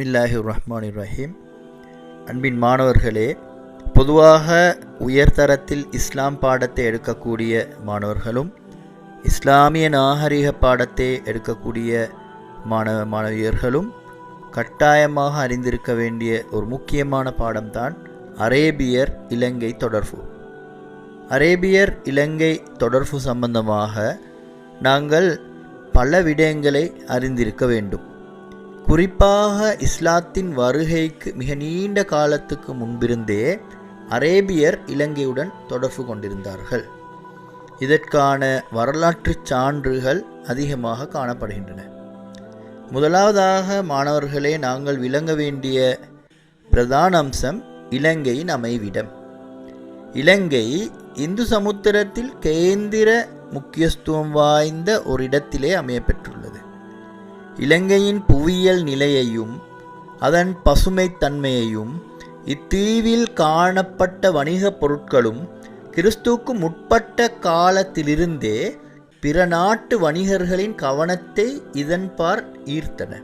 பிஸ்மில்லாஹி ரஹ்மான் ரஹீம் அன்பின் மாணவர்களே பொதுவாக உயர்தரத்தில் இஸ்லாம் பாடத்தை எடுக்கக்கூடிய மாணவர்களும் இஸ்லாமிய நாகரிக பாடத்தை எடுக்கக்கூடிய மாணவ மாணவியர்களும் கட்டாயமாக அறிந்திருக்க வேண்டிய ஒரு முக்கியமான பாடம்தான் அரேபியர் இலங்கை தொடர்பு. அரேபியர் இலங்கை தொடர்பு சம்பந்தமாக நாங்கள் பல விடயங்களை அறிந்திருக்க வேண்டும். குறிப்பாக இஸ்லாத்தின் வருகைக்கு மிக நீண்ட காலத்துக்கு முன்பிருந்தே அரேபியர் இலங்கையுடன் தொடர்பு கொண்டிருந்தார்கள். இதற்கான வரலாற்று சான்றுகள் அதிகமாக காணப்படுகின்றன. முதலாவதாக மாணவர்களே நாங்கள் விளங்க வேண்டிய பிரதான அம்சம் இலங்கையின் அமைவிடம். இலங்கை இந்து சமுத்திரத்தில் கேந்திர முக்கியத்துவம் வாய்ந்த ஒரு இடத்திலே அமையப்பெற்றுள்ளது. இலங்கையின் புவியியல் நிலையையும் அதன் பசுமைத்தன்மையையும் இத்தீவில் காணப்பட்ட வணிகப் பொருட்களும் கிறிஸ்துவுக்கு முற்பட்ட காலத்திலிருந்தே பிற நாட்டு வணிகர்களின் கவனத்தை இதன்பார் ஈர்த்தன.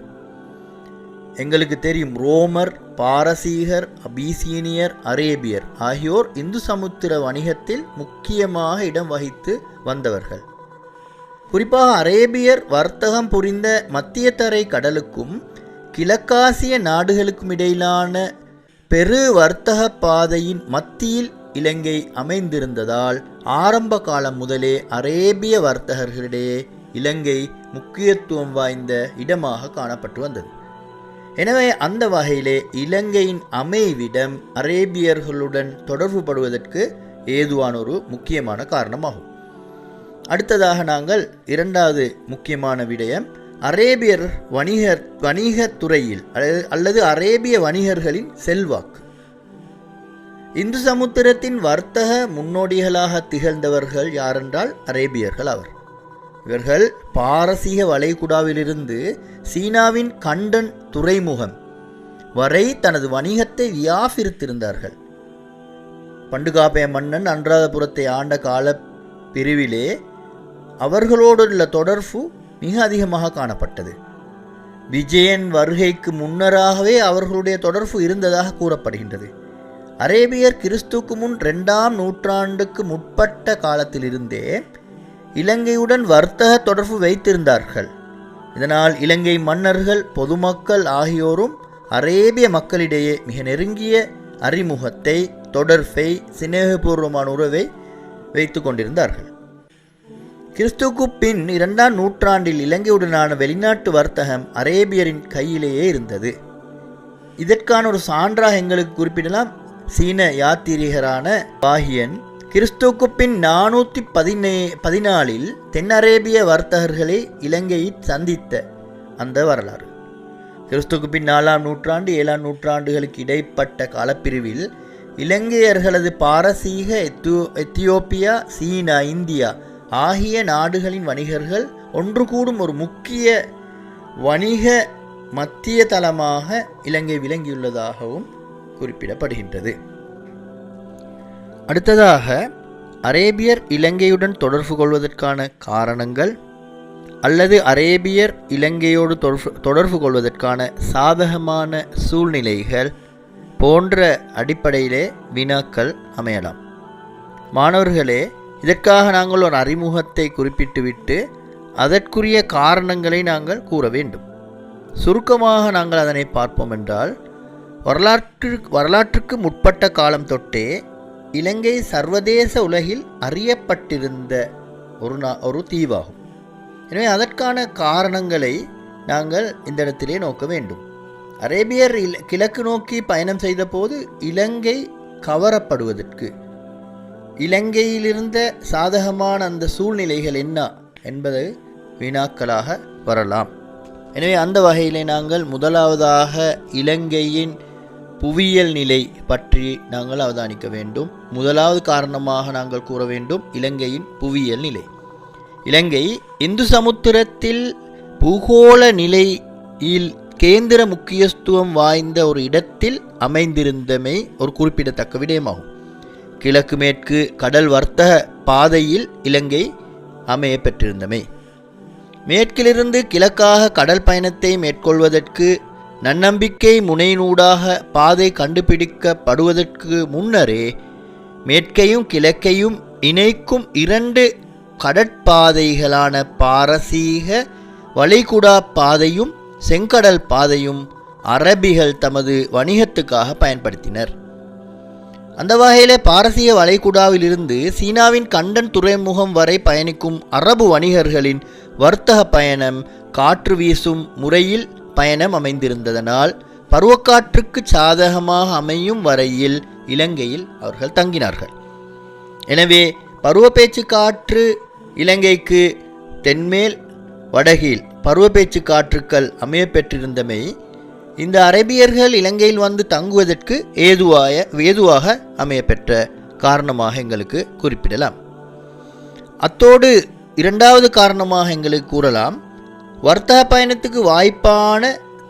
எங்களுக்கு தெரியும் ரோமர் பாரசீகர் அபீசீனியர் அரேபியர் ஆகியோர் இந்து சமுத்திர வணிகத்தில் முக்கியமாக இடம் வகித்து வந்தவர்கள். குறிப்பாக அரேபியர் வர்த்தகம் புரிந்த மத்தியதரை கடலுக்கும் கிழக்காசிய நாடுகளுக்கும் இடையிலான பெரு வர்த்தக பாதையின் மத்தியில் இலங்கை அமைந்திருந்ததால் ஆரம்ப காலம் முதலே அரேபிய வர்த்தகர்களிடையே இலங்கை முக்கியத்துவம் வாய்ந்த இடமாக காணப்பட்டு வந்தது. எனவே அந்த வகையிலே இலங்கையின் அமைவிடம் அரேபியர்களுடன் தொடர்புபடுவதற்கு ஏதுவான ஒரு முக்கியமான காரணமாகும். அடுத்ததாக நாங்கள் இரண்டாவது முக்கியமான விடயம் அரேபியர் வணிகர் வணிகத் துறையில் அல்லது அல்லது அரேபிய வணிகர்களின் செல்வாக்கு. இந்து சமுத்திரத்தின் வர்த்தக முன்னோடிகளாக திகழ்ந்தவர்கள் யாரென்றால் அரேபியர்கள் அவர். இவர்கள் பாரசீக வளைகுடாவிலிருந்து சீனாவின் கண்டன் துறைமுகம் வரை தனது வணிகத்தை வியாபித்திருந்தார்கள் பண்டுகாப்பய மன்னன் அன்றாதபுரத்தை ஆண்ட கால பிரிவிலே அவர்களோடுள்ள தொடர்பு மிக அதிகமாக காணப்பட்டது. விஜயன் வருகைக்கு முன்னராகவே அவர்களுடைய தொடர்பு இருந்ததாக கூறப்படுகின்றது. அரேபியர் கிறிஸ்துக்கு முன் ரெண்டாம் நூற்றாண்டுக்கு முற்பட்ட காலத்திலிருந்தே இலங்கையுடன் வர்த்தக தொடர்பு வைத்திருந்தார்கள். இதனால் இலங்கை மன்னர்கள் பொதுமக்கள் ஆகியோரும் அரேபிய மக்களிடையே மிக நெருங்கிய அறிமுகத்தை தொடர்பை சிநேகபூர்வமான உறவை வைத்து கொண்டிருந்தார்கள். கிறிஸ்துக்கு பின் இரண்டாம் நூற்றாண்டில் இலங்கையுடனான வெளிநாட்டு வர்த்தகம் அரேபியரின் கையிலேயே இருந்தது. இதற்கான ஒரு சான்றாக எங்களுக்கு குறிப்பிடலாம். சீன யாத்திரிகரான பாகியன் கிறிஸ்துக்கு பின் நானூற்றி பதினே பதினாலில் தென் அரேபிய வர்த்தகர்களை இலங்கையை சந்தித்த அந்த வரலாறு. கிறிஸ்துக்கு பின் நாலாம் நூற்றாண்டு ஏழாம் நூற்றாண்டுகளுக்கு இடைப்பட்ட காலப்பிரிவில் இலங்கையர்களது பாரசீக எத்தியோ எத்தியோப்பியா சீனா இந்தியா ஆகிய நாடுகளின் வணிகர்கள் ஒன்று கூடும் ஒரு முக்கிய வணிக மத்திய தளமாக இலங்கை விளங்கியுள்ளதாகவும் குறிப்பிடப்படுகின்றது. அடுத்ததாக அரேபியர் இலங்கையுடன் தொடர்பு கொள்வதற்கான காரணங்கள் அல்லது அரேபியர் இலங்கையோடு தொடர்பு தொடர்பு கொள்வதற்கான சாதகமான சூழ்நிலைகள் போன்ற அடிப்படையிலே வினாக்கள் அமையலாம். மாணவர்களே இதற்காக நாங்கள் ஒரு அறிமுகத்தை குறிப்பிட்டுவிட்டு அதற்குரிய காரணங்களை நாங்கள் கூற வேண்டும். சுருக்கமாக நாங்கள் அதனை பார்ப்போம் என்றால் வரலாற்று வரலாற்றுக்கு முற்பட்ட காலம் தொட்டே இலங்கை சர்வதேச உலகில் அறியப்பட்டிருந்த ஒரு நா ஒரு தீவாகும். எனவே அதற்கான காரணங்களை நாங்கள் இந்த இடத்திலே நோக்க வேண்டும். அரேபியர் கிழக்கு நோக்கி பயணம் செய்தபோது இலங்கை கவரப்படுவதற்கு இலங்கையிலிருந்த சாதகமான அந்த சூழ்நிலைகள் என்ன என்பது வினாக்களாக வரலாம். எனவே அந்த வகையிலே நாங்கள் முதலாவதாக இலங்கையின் புவியியல் நிலை பற்றி நாங்கள் அவதானிக்க வேண்டும். முதலாவது காரணமாக நாங்கள் கூற வேண்டும் இலங்கையின் புவியியல் நிலை. இலங்கை இந்து சமுத்திரத்தில் பூகோள நிலையில் கேந்திர முக்கியத்துவம் வாய்ந்த ஒரு இடத்தில் அமைந்திருந்தமை ஒரு குறிப்பிடத்தக்க விடயமாகும். கிழக்கு மேற்கு கடல் வர்த்தக பாதையில் இலங்கை அமைய பெற்றிருந்தமை. மேற்கிலிருந்து கிழக்காக கடல் பயணத்தை மேற்கொள்வதற்கு நன்னம்பிக்கை முனையினூடாக பாதை கண்டுபிடிக்கப்படுவதற்கு முன்னரே மேற்கையும் கிழக்கையும் இணைக்கும் இரண்டு கடற்பாதைகளான பாரசீக வளைகுடா பாதையும் செங்கடல் பாதையும் அரபிகள் தமது வணிகத்துக்காக பயன்படுத்தினர். அந்த வகையில் பாரசீக வளைகுடாவிலிருந்து சீனாவின் கண்டன் துறைமுகம் வரை பயணிக்கும் அரபு வணிகர்களின் வர்த்தக பயணம் காற்று வீசும் முறையில் பயணம் அமைந்திருந்ததனால் பருவக்காற்றுக்கு சாதகமாக அமையும் வரையில் இலங்கையில் அவர்கள் தங்கினார்கள். எனவே பருவப்பேச்சு காற்று இலங்கைக்கு தென்மேல் வடகில் பருவப்பேச்சு காற்றுக்கள் அமையப்பெற்றிருந்தமை இந்த அரேபியர்கள் இலங்கையில் வந்து தங்குவதற்கு ஏதுவாய ஏதுவாக அமையப்பெற்ற காரணமாக எங்களுக்கு குறிப்பிடலாம். அத்தோடு இரண்டாவது காரணமாக எங்களுக்கு கூறலாம் வர்த்தக பயணத்துக்கு வாய்ப்பான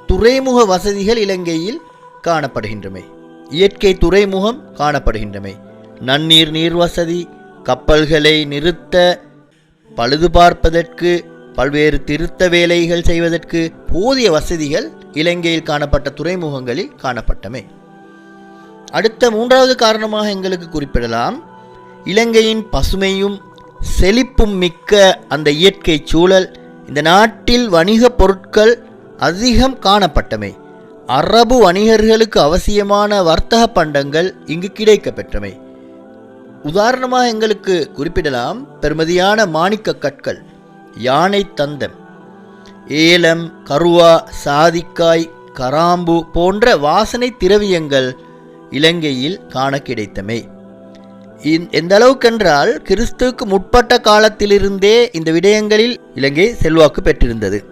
துறைமுக வசதிகள் இலங்கையில் காணப்படுகின்றமை இயற்கை துறைமுகம் காணப்படுகின்றமை நன்னீர் நீர் வசதி கப்பல்களை நிறுத்த பழுது பார்ப்பதற்கு பல்வேறு திருத்த வேலைகள் செய்வதற்கு போதிய வசதிகள் இலங்கையில் காணப்பட்ட துறைமுகங்களில் காணப்பட்டமை. அடுத்த மூன்றாவது காரணமாக எங்களுக்கு குறிப்பிடலாம். இலங்கையின் பசுமையும் செழிப்பும் மிக்க அந்த இயற்கை சூழல் இந்த நாட்டில் வணிகப் பொருட்கள் அதிகம் காணப்பட்டமை. அரபு வணிகர்களுக்கு அவசியமான வர்த்தக பண்டங்கள் இங்கு கிடைக்கப்பெற்றமை. உதாரணமாக எங்களுக்கு குறிப்பிடலாம் பெருமதியான மாணிக்க கற்கள். யானை தந்தம் ஏலம் கருவா சாதிக்காய் கராம்பு போன்ற வாசனை திரவியங்கள் இலங்கையில் காண கிடைத்தமை. இந்- எந்த அளவுக்கென்றால் கிறிஸ்துவுக்கு முற்பட்ட காலத்திலிருந்தே இந்த விடயங்களில் இலங்கை செல்வாக்கு பெற்றிருந்தது.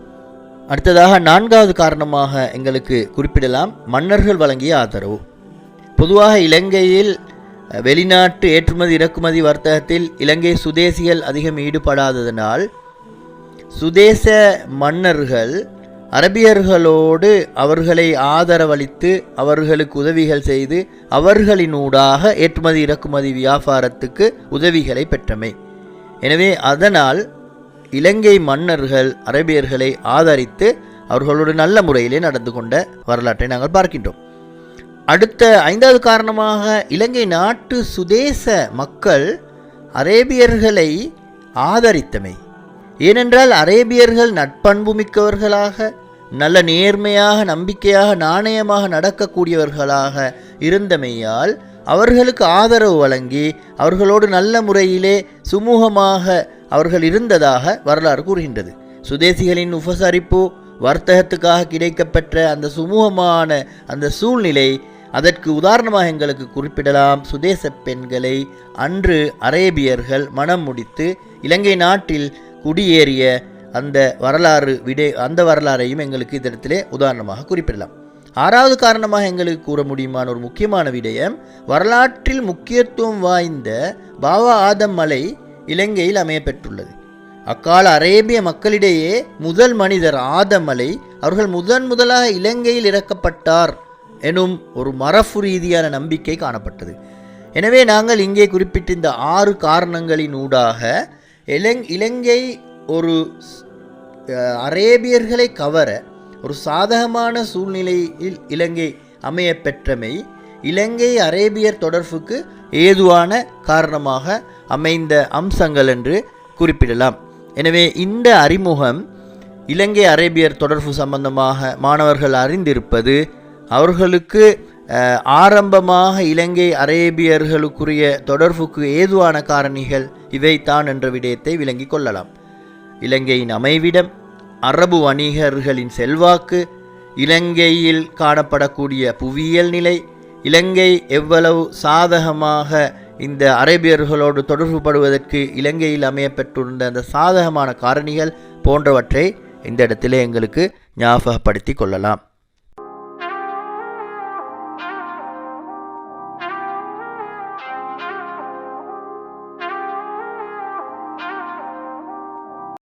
அடுத்ததாக நான்காவது காரணமாக எங்களுக்கு குறிப்பிடலாம் மன்னர்கள் வழங்கிய ஆதரவு. பொதுவாக இலங்கையில் வெளிநாட்டு ஏற்றுமதி இறக்குமதி வர்த்தகத்தில் இலங்கை சுதேசிகள் அதிகம் ஈடுபடாததனால் சுதேச மன்னர்கள் அரபியர்களோடு அவர்களை ஆதரவளித்து அவர்களுக்கு உதவிகள் செய்து அவர்களினூடாக ஏற்றுமதி இறக்குமதி வியாபாரத்துக்கு உதவிகளை பெற்றமை. எனவே அதனால் இலங்கை மன்னர்கள் அரபியர்களை ஆதரித்து அவர்களோடு நல்ல முறையிலே நடந்து கொண்ட வரலாற்றை நாங்கள் பார்க்கின்றோம். அடுத்த ஐந்தாவது காரணமாக இலங்கை நாட்டு சுதேச மக்கள் அரேபியர்களை ஆதரித்தமை. ஏனென்றால் அரேபியர்கள் நட்பண்பு மிக்கவர்களாக நல்ல நேர்மையாக நம்பிக்கையாக நாணயமாக நடக்கக்கூடியவர்களாக இருந்தமையால் அவர்களுக்கு ஆதரவு வழங்கி அவர்களோடு நல்ல முறையிலே சுமூகமாக அவர்கள் இருந்ததாக வரலாறு கூறுகின்றது. சுதேசிகளின் உபசரிப்பு வர்த்தகத்துக்காக கிடைக்கப்பெற்ற அந்த சுமூகமான அந்த சூழ்நிலை அதற்கு உதாரணமாக எங்களுக்கு குறிப்பிடலாம். சுதேச பெண்களை அன்று அரேபியர்கள் மனம் முடித்து இலங்கை நாட்டில் குடியேறிய அந்த வரலாறு விடை அந்த வரலாறையும் எங்களுக்கு இதிடத்திலே உதாரணமாக குறிப்பிடலாம். ஆறாவது காரணமாக எங்களுக்கு கூற முடியுமான ஒரு முக்கியமான விடயம் வரலாற்றில் முக்கியத்துவம் வாய்ந்த பாவா ஆதம் மலை இலங்கையில் அமையப்பெற்றுள்ளது. அக்கால அரேபிய மக்களிடையே முதல் மனிதர் ஆதம் மலை அவர்கள் முதன் முதலாக இலங்கையில் இறக்கப்பட்டார் எனும் ஒரு மரபு ரீதியான நம்பிக்கை காணப்பட்டது. எனவே நாங்கள் இங்கே குறிப்பிட்ட இந்த ஆறு காரணங்களின் ஊடாக இலங் இலங்கை ஒரு அரேபியர்களை கவர ஒரு சாதகமான சூழ்நிலையில் இலங்கை அமைய பெற்றமை இலங்கை அரேபியர் தொடர்புக்கு ஏதுவான காரணமாக அமைந்த அம்சங்கள் என்று குறிப்பிடலாம். எனவே இந்த அறிமுகம் இலங்கை அரேபியர் தொடர்பு சம்பந்தமாக மாணவர்கள் அறிந்திருப்பது அவர்களுக்கு ஆரம்பமாக இலங்கை அரேபியர்களுக்குரிய தொடர்புக்கு ஏதுவான காரணிகள் இவைதான் என்ற விடயத்தை விளங்கிக் கொள்ளலாம். இலங்கையின் அமைவிடம் அரபு வணிகர்களின் செல்வாக்கு இலங்கையில் காணப்படக்கூடிய புவியியல் நிலை இலங்கை எவ்வளவு சாதகமாக இந்த அரேபியர்களோடு தொடர்புபடுவதற்கு இலங்கையில் அமையப்பெற்றிருந்த அந்த சாதகமான காரணிகள் போன்றவற்றை இந்த இடத்திலே எங்களுக்கு ஞாபகப்படுத்தி கொள்ளலாம்.